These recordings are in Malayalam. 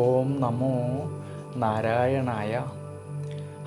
ഓം നമോ നാരായണായ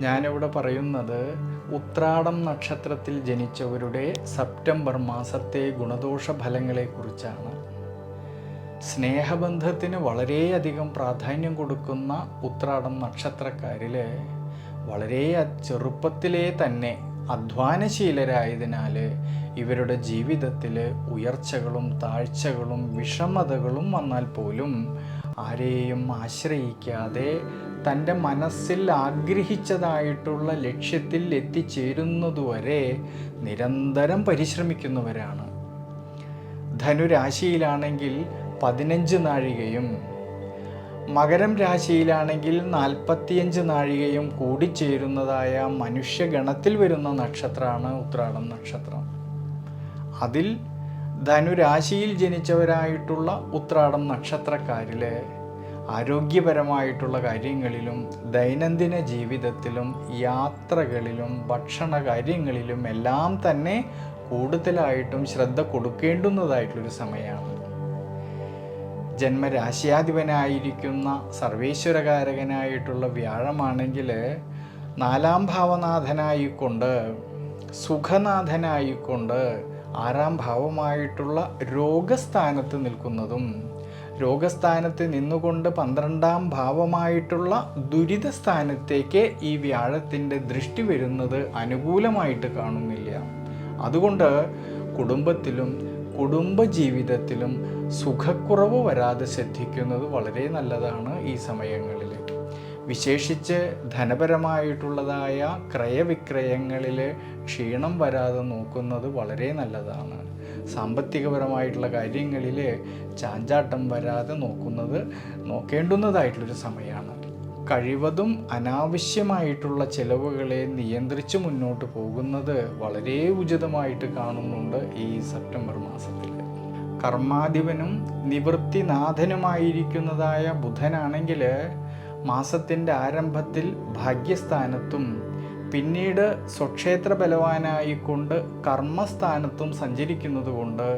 ഞാനിവിടെ പറയുന്നത് ഉത്രാടം നക്ഷത്രത്തിൽ ജനിച്ചവരുടെ സെപ്റ്റംബർ മാസത്തെ ഗുണദോഷ ഫലങ്ങളെക്കുറിച്ചാണ്. സ്നേഹബന്ധത്തിന് വളരെയധികം പ്രാധാന്യം കൊടുക്കുന്ന ഉത്രാടം നക്ഷത്രക്കാരിൽ വളരെ ചെറുപ്പത്തിലേ തന്നെ അധ്വാനശീലരായതിനാൽ ഇവരുടെ ജീവിതത്തിൽ ഉയർച്ചകളും താഴ്ചകളും വിഷമതകളും വന്നാൽ പോലും ആരെയും ആശ്രയിക്കാതെ തന്റെ മനസ്സിൽ ആഗ്രഹിച്ചതായിട്ടുള്ള ലക്ഷ്യത്തിൽ എത്തിച്ചേരുന്നതുവരെ നിരന്തരം പരിശ്രമിക്കുന്നവരാണ്. ധനുരാശിയിലാണെങ്കിൽ പതിനഞ്ച് നാഴികയും മകരം രാശിയിലാണെങ്കിൽ നാൽപ്പത്തിയഞ്ച് നാഴികയും കൂടിച്ചേരുന്നതായ മനുഷ്യഗണത്തിൽ വരുന്ന നക്ഷത്രമാണ് ഉത്രാടം നക്ഷത്രം. അതിൽ ധനുരാശിയിൽ ജനിച്ചവരായിട്ടുള്ള ഉത്രാടം നക്ഷത്രക്കാരിൽ ആരോഗ്യപരമായിട്ടുള്ള കാര്യങ്ങളിലും ദൈനംദിന ജീവിതത്തിലും യാത്രകളിലും ഭക്ഷണ കാര്യങ്ങളിലും എല്ലാം തന്നെ കൂടുതലായിട്ടും ശ്രദ്ധ കൊടുക്കേണ്ടുന്നതായിട്ടുള്ളൊരു സമയമാണ്. ജന്മരാശ്യാധിപനായിരിക്കുന്ന സർവേശ്വരകാരകനായിട്ടുള്ള വ്യാഴമാണെങ്കിൽ നാലാം ഭാവനാഥനായിക്കൊണ്ട് സുഖനാഥനായിക്കൊണ്ട് ആറാം ഭാവമായിട്ടുള്ള രോഗസ്ഥാനത്ത് നിൽക്കുന്നതും രോഗസ്ഥാനത്ത് നിന്നുകൊണ്ട് പന്ത്രണ്ടാം ഭാവമായിട്ടുള്ള ദുരിത സ്ഥാനത്തേക്ക് ഈ വ്യാഴത്തിന്റെ ദൃഷ്ടി വരുന്നത് അനുകൂലമായിട്ട് കാണുന്നില്ല. അതുകൊണ്ട് കുടുംബത്തിലും കുടുംബജീവിതത്തിലും സുഖക്കുറവ് വരാതെ ശ്രദ്ധിക്കുന്നത് വളരെ നല്ലതാണ് ഈ സമയങ്ങളിൽ. വിശേഷിച്ച് ധനപരമായിട്ടുള്ളതായ ക്രയവിക്രയങ്ങളിൽ ക്ഷീണം വരാതെ നോക്കുന്നത് വളരെ നല്ലതാണ്. സാമ്പത്തികപരമായിട്ടുള്ള കാര്യങ്ങളിൽ ചാഞ്ചാട്ടം വരാതെ നോക്കുന്നത് നോക്കേണ്ടുന്നതായിട്ടുള്ളൊരു സമയമാണ് കഴിവതും അനാവശ്യമായിട്ടുള്ള ചിലവുകളെ നിയന്ത്രിച്ച് മുന്നോട്ട് പോകുന്നത് വളരെ ഉചിതമായിട്ട് കാണുന്നുണ്ട് ഈ സെപ്റ്റംബർ മാസത്തിൽ കർമാധിപനും നിവൃത്തിനാഥനുമായിരിക്കുന്നതായ ബുധനാണെങ്കിൽ മാസത്തിന്റെ ആരംഭത്തിൽ ഭാഗ്യസ്ഥാനത്തും പിന്നീട് സ്വക്ഷേത്ര ബലവാനായിക്കൊണ്ട് കർമ്മസ്ഥാനത്തും സഞ്ചരിക്കുന്നത് കൊണ്ട്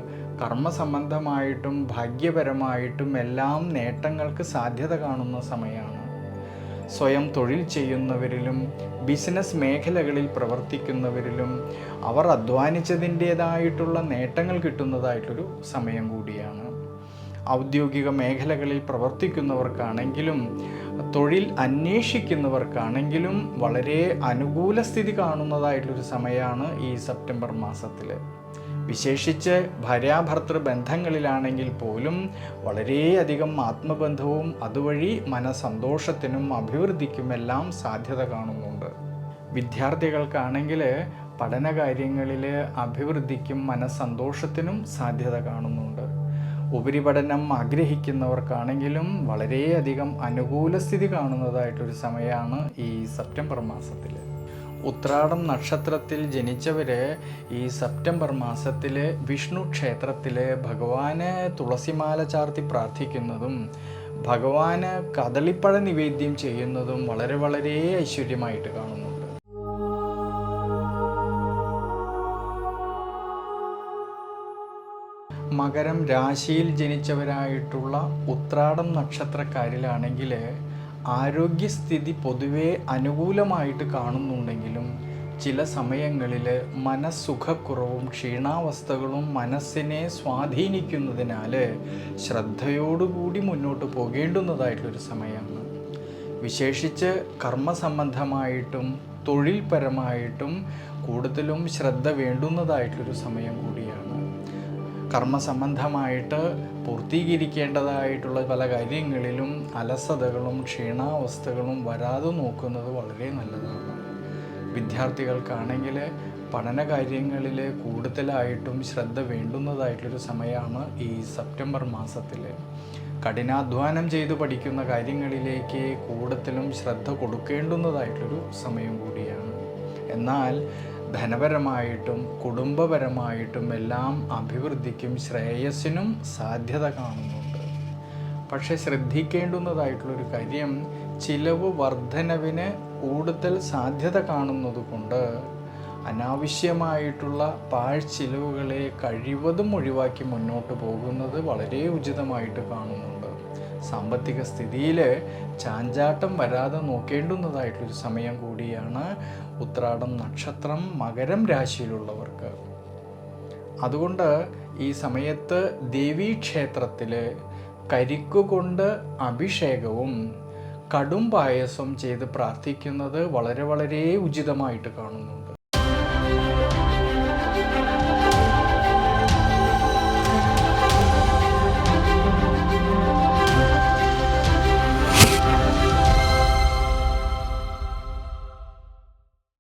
കർമ്മസംബന്ധമായിട്ടും ഭാഗ്യപരമായിട്ടും എല്ലാം നേട്ടങ്ങൾക്ക് സാധ്യത കാണുന്ന സമയമാണ് സ്വയം തൊഴിൽ ചെയ്യുന്നവരിലും ബിസിനസ് മേഖലകളിൽ പ്രവർത്തിക്കുന്നവരിലും അവർ അധ്വാനിച്ചതിന്റേതായിട്ടുള്ള നേട്ടങ്ങൾ കിട്ടുന്നതായിട്ടൊരു സമയം കൂടിയാണ്. ഔദ്യോഗിക മേഖലകളിൽ പ്രവർത്തിക്കുന്നവർക്കാണെങ്കിലും തൊഴിൽ അന്വേഷിക്കുന്നവർക്കാണെങ്കിലും വളരെ അനുകൂല സ്ഥിതി കാണുന്നതായിട്ടുള്ളൊരു സമയമാണ് ഈ സെപ്റ്റംബർ മാസത്തിൽ വിശേഷിച്ച് ഭാര്യാഭർത്തൃ ബന്ധങ്ങളിലാണെങ്കിൽ പോലും വളരെയധികം ആത്മബന്ധവും അതുവഴി മനസന്തോഷത്തിനും അഭിവൃദ്ധിക്കുമെല്ലാം സാധ്യത കാണുന്നുണ്ട്. വിദ്യാർത്ഥികൾക്കാണെങ്കിൽ പഠനകാര്യങ്ങളിൽ അഭിവൃദ്ധിക്കും മനസ്സന്തോഷത്തിനും സാധ്യത കാണുന്നുണ്ട്. ഉപരിപഠനം ആഗ്രഹിക്കുന്നവർക്കാണെങ്കിലും വളരെയധികം അനുകൂല സ്ഥിതി കാണുന്നതായിട്ടൊരു സമയമാണ് ഈ സെപ്റ്റംബർ മാസത്തിൽ ഉത്രാടം നക്ഷത്രത്തിൽ ജനിച്ചവർ ഈ സെപ്റ്റംബർ മാസത്തിൽ വിഷ്ണു ക്ഷേത്രത്തിൽ ഭഗവാനെ തുളസിമാല ചാർത്തി പ്രാർത്ഥിക്കുന്നതും ഭഗവാന് കദളിപ്പഴ നിവേദ്യം ചെയ്യുന്നതും വളരെ വളരെ ഐശ്വര്യമായിട്ട് കാണുന്നുണ്ട് മകരം രാശിയിൽ ജനിച്ചവരായിട്ടുള്ള ഉത്രാടം നക്ഷത്രക്കാരിലാണെങ്കിൽ ആരോഗ്യസ്ഥിതി പൊതുവെ അനുകൂലമായിട്ട് കാണുന്നുണ്ടെങ്കിലും ചില സമയങ്ങളിൽ മനസ്സുഖക്കുറവും ക്ഷീണാവസ്ഥകളും മനസ്സിനെ സ്വാധീനിക്കുന്നതിനാൽ ശ്രദ്ധയോടുകൂടി മുന്നോട്ട് പോകേണ്ടുന്നതായിട്ടൊരു സമയമാണ്. വിശേഷിച്ച് കർമ്മസംബന്ധമായിട്ടും തൊഴിൽപരമായിട്ടും കൂടുതലും ശ്രദ്ധ വേണ്ടുന്നതായിട്ടൊരു സമയം കൂടിയാണ്. കർമ്മസംബന്ധമായിട്ട് പൂർത്തീകരിക്കേണ്ടതായിട്ടുള്ള പല കാര്യങ്ങളിലും അലസതകളും ക്ഷീണാവസ്ഥകളും വരാതെ നോക്കുന്നത് വളരെ നല്ലതാണ്. വിദ്യാർത്ഥികൾക്കാണെങ്കിൽ പഠന കാര്യങ്ങളിൽ കൂടുതലായിട്ടും ശ്രദ്ധ വേണ്ടുന്നതായിട്ടൊരു സമയമാണ് ഈ സെപ്റ്റംബർ മാസത്തിൽ. കഠിനാധ്വാനം ചെയ്ത് പഠിക്കുന്ന കാര്യങ്ങളിലേക്ക് കൂടുതലും ശ്രദ്ധ കൊടുക്കേണ്ടുന്നതായിട്ടൊരു സമയം കൂടിയാണ്. എന്നാൽ ധനപരമായിട്ടും കുടുംബപരമായിട്ടും എല്ലാം അഭിവൃദ്ധിക്കും ശ്രേയസ്സിനും സാധ്യത കാണുന്നുണ്ട്. പക്ഷെ ശ്രദ്ധിക്കേണ്ടുന്നതായിട്ടുള്ളൊരു കാര്യം ചിലവ് വർധനവിന് കൂടുതൽ സാധ്യത കാണുന്നതുകൊണ്ട് അനാവശ്യമായിട്ടുള്ള പാഴ്ചിലവുകളെ കഴിവതും ഒഴിവാക്കി മുന്നോട്ട് പോകുന്നത് വളരെ ഉചിതമായിട്ട് കാണുന്നുണ്ട്. സാമ്പത്തിക സ്ഥിതിയിൽ ചാഞ്ചാട്ടം വരാതെ നോക്കേണ്ടുന്നതായിട്ടൊരു സമയം കൂടിയാണ് ഉത്രാടം നക്ഷത്രം മകരം രാശിയിലുള്ളവർക്ക്. അതുകൊണ്ട് ഈ സമയത്ത് ദേവീക്ഷേത്രത്തിൽ കരിക്കുകൊണ്ട് അഭിഷേകവും കടും പായസം ചെയ്ത് പ്രാർത്ഥിക്കുന്നത് വളരെ വളരെ ഉചിതമായിട്ട് കാണുന്നുണ്ട്